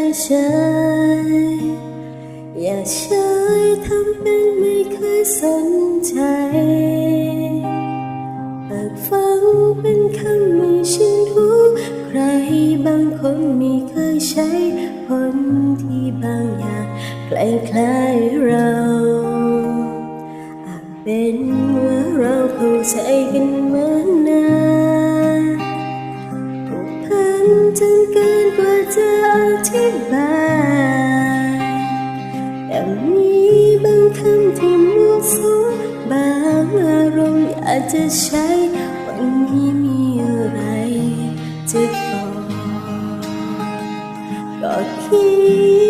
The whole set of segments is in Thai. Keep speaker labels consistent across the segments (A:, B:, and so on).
A: ยเฉยอย่าเฉยทำเป็นไม่เคยสนใจเปิดฟังเป็นคำไม่ชินหูใครบางคนไม่เคยใช้ผลที่บางอย่างคล้ายๆเราอาจเป็นเมื่อเราเข้าใจกันมือนนานผูกพันจนเกินกว่า จะอที่บายแต่มีบางคำที่มุ่งสูงบางอารมณ์อยากจะใช้วันนี้มีอะไรจะบอกก็คิด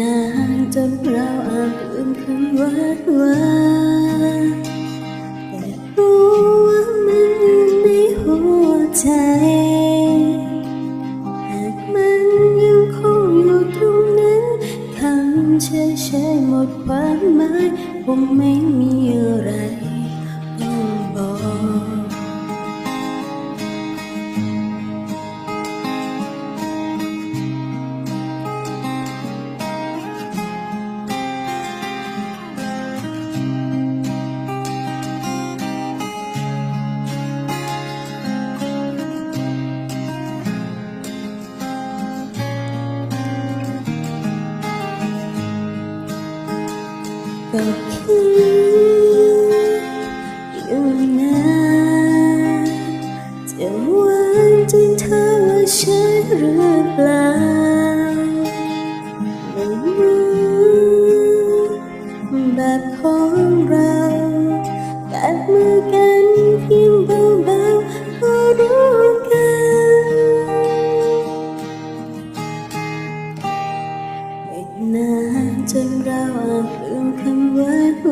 A: นานจนเราอาจลืมคำว่าว่าแต่รู้ว่ามันอยู่ในหัวใจ หากมันยังคงอยู่ตรงนั้นคำเฉยๆหมดความหมายคงไม่มีอะไร ก็คิดอยู่นานจะหวานจนเธอว่าใช่หรือเปล่าไม่เหมือแบบของเราแตะมือ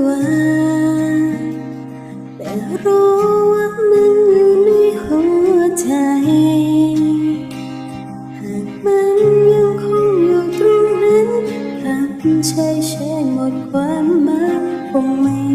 A: ว่า แต่รู้ว่ามันอยู่ในหัวใจ หากมันยังคงอยู่ตรงนั้นคำใช่ใช่หมดความหมายคงไม่